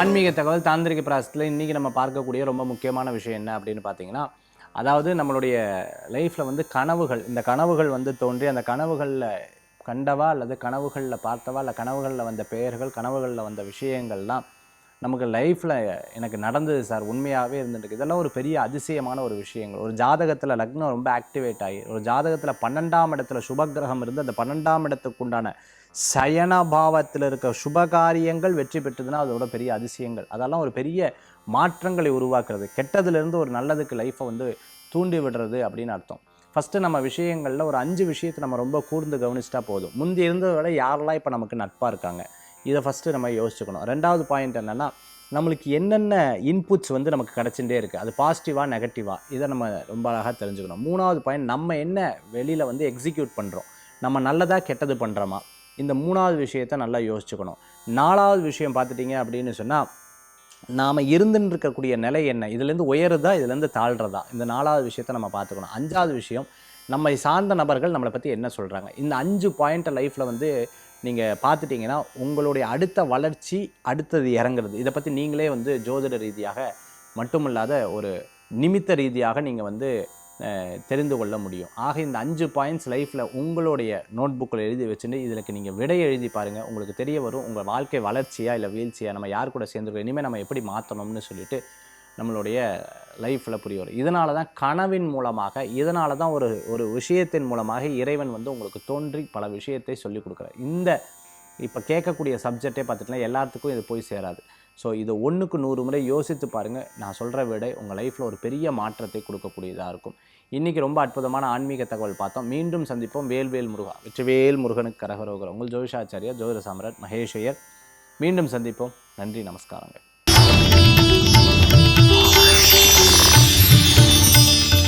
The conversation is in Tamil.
ஆன்மீக தகவல் தாந்திரிக பிராசத்தில் இன்றைக்கி நம்ம பார்க்கக்கூடிய ரொம்ப முக்கியமான விஷயம் என்ன அப்படின்னு பார்த்தீங்கன்னா அதாவது நம்மளுடைய லைஃப்பில் வந்து கனவுகள் இந்த கனவுகள் வந்து தோன்றி அந்த கனவுகளில் கண்டவா அல்லது கனவுகளில் பார்த்தவா இல்லை கனவுகளில் வந்த பெயர்கள் கனவுகளில் வந்த விஷயங்கள்லாம் நமக்கு லைஃப்பில் எனக்கு நடந்தது சார் உண்மையாகவே இருந்துருக்கு இதெல்லாம் ஒரு பெரிய அதிசயமான ஒரு விஷயங்கள். ஒரு ஜாதகத்தில் லக்னம் ரொம்ப ஆக்டிவேட் ஆகி ஒரு ஜாதகத்தில் பன்னெண்டாம் இடத்துல சுபகிரகம் இருந்து அந்த பன்னெண்டாம் இடத்துக்கு உண்டான சயன இருக்க சுபகாரியங்கள் வெற்றி பெற்றதுன்னா அதோட பெரிய அதிசயங்கள். அதெல்லாம் ஒரு பெரிய மாற்றங்களை உருவாக்குறது. கெட்டதுலேருந்து ஒரு நல்லதுக்கு லைஃப்பை வந்து தூண்டி விடுறது அப்படின்னு அர்த்தம். ஃபஸ்ட்டு நம்ம விஷயங்களில் ஒரு அஞ்சு விஷயத்தை நம்ம ரொம்ப கூர்ந்து கவனிச்சிட்டா போதும். முந்தி இருந்ததை விட யாரெல்லாம் இப்போ நமக்கு நட்பாக இருக்காங்க? இதை ஃபஸ்ட்டு நம்ம யோசிச்சுக்கணும். ரெண்டாவது பாயிண்ட் என்னென்னா நம்மளுக்கு என்னென்ன இன்புட்ஸ் வந்து நமக்கு கிடச்சிட்டே இருக்குது அது பாசிட்டிவாக நெகட்டிவாக இதை நம்ம ரொம்ப அழகாக தெரிஞ்சுக்கணும். மூணாவது பாயிண்ட் நம்ம என்ன வெளியில் வந்து எக்ஸிக்யூட் பண்ணுறோம் நம்ம நல்லதாக கெட்டது பண்ணுறோமா இந்த மூணாவது விஷயத்தை நல்லா யோசிச்சுக்கணும். நாலாவது விஷயம் பார்த்துட்டிங்க அப்படின்னு சொன்னால் நாம் இருந்துன்னு இருக்கக்கூடிய நிலை என்ன? இதுலேருந்து உயருதா இதுலேருந்து தாழ்றதா? இந்த நாலாவது விஷயத்தை நம்ம பார்த்துக்கணும். அஞ்சாவது விஷயம் நம்மை சார்ந்த நபர்கள் நம்மளை பற்றி என்ன சொல்கிறாங்க இந்த அஞ்சு பாயிண்ட்டை லைஃப்பில் வந்து நீங்கள் பார்த்துட்டிங்கன்னா உங்களுடைய அடுத்த வளர்ச்சி அடுத்தது இறங்குறது. இதை பற்றி நீங்களே வந்து ஜோதிட ரீதியாக மட்டுமல்லாத ஒரு நிமித்த ரீதியாக நீங்கள் வந்து தெரிந்து கொள்ள முடியும். ஆக இந்த அஞ்சு பாயிண்ட்ஸ் லைஃப்பில் உங்களுடைய நோட் புக்கில் எழுதி வச்சுட்டு இதுக்கு நீங்கள் விடை எழுதி பாருங்கள் உங்களுக்கு தெரிய வரும் உங்கள் வாழ்க்கை வளர்ச்சியா இல்லை வீழ்ச்சியாக நம்ம யார் கூட சேர்ந்துருக்கோம்? இனிமேல் நம்ம எப்படி மாற்றணும்னு சொல்லிட்டு நம்மளுடைய லைஃப்பில் புரிய வரும். இதனால தான் கனவின் மூலமாக இதனால தான் ஒரு ஒரு விஷயத்தின் மூலமாக இறைவன் வந்து உங்களுக்கு தோன்றி பல விஷயத்தை சொல்லிக் கொடுக்குறார். இந்த இப்போ கேட்கக்கூடிய சப்ஜெக்டே பார்த்துட்டுனா எல்லாத்துக்கும் இது போய் சேராது. ஸோ இதை ஒன்றுக்கு நூறு முறை யோசித்து பாருங்கள் நான் சொல்கிற விட உங்கள் லைஃப்பில் ஒரு பெரிய மாற்றத்தை கொடுக்கக்கூடியதாக இருக்கும். இன்றைக்கி ரொம்ப அற்புதமான ஆன்மீக தகவல் பார்த்தோம். மீண்டும் சந்திப்போம். வேல்வேல் முருகா வெற்றிவேல் முருகனுக்கு கரகரோகர் உங்கள் ஜோதிஷாச்சாரியா ஜோதிர சாம்ராட் மகேஷையர் மீண்டும் சந்திப்போம். நன்றி நமஸ்காரங்கள்.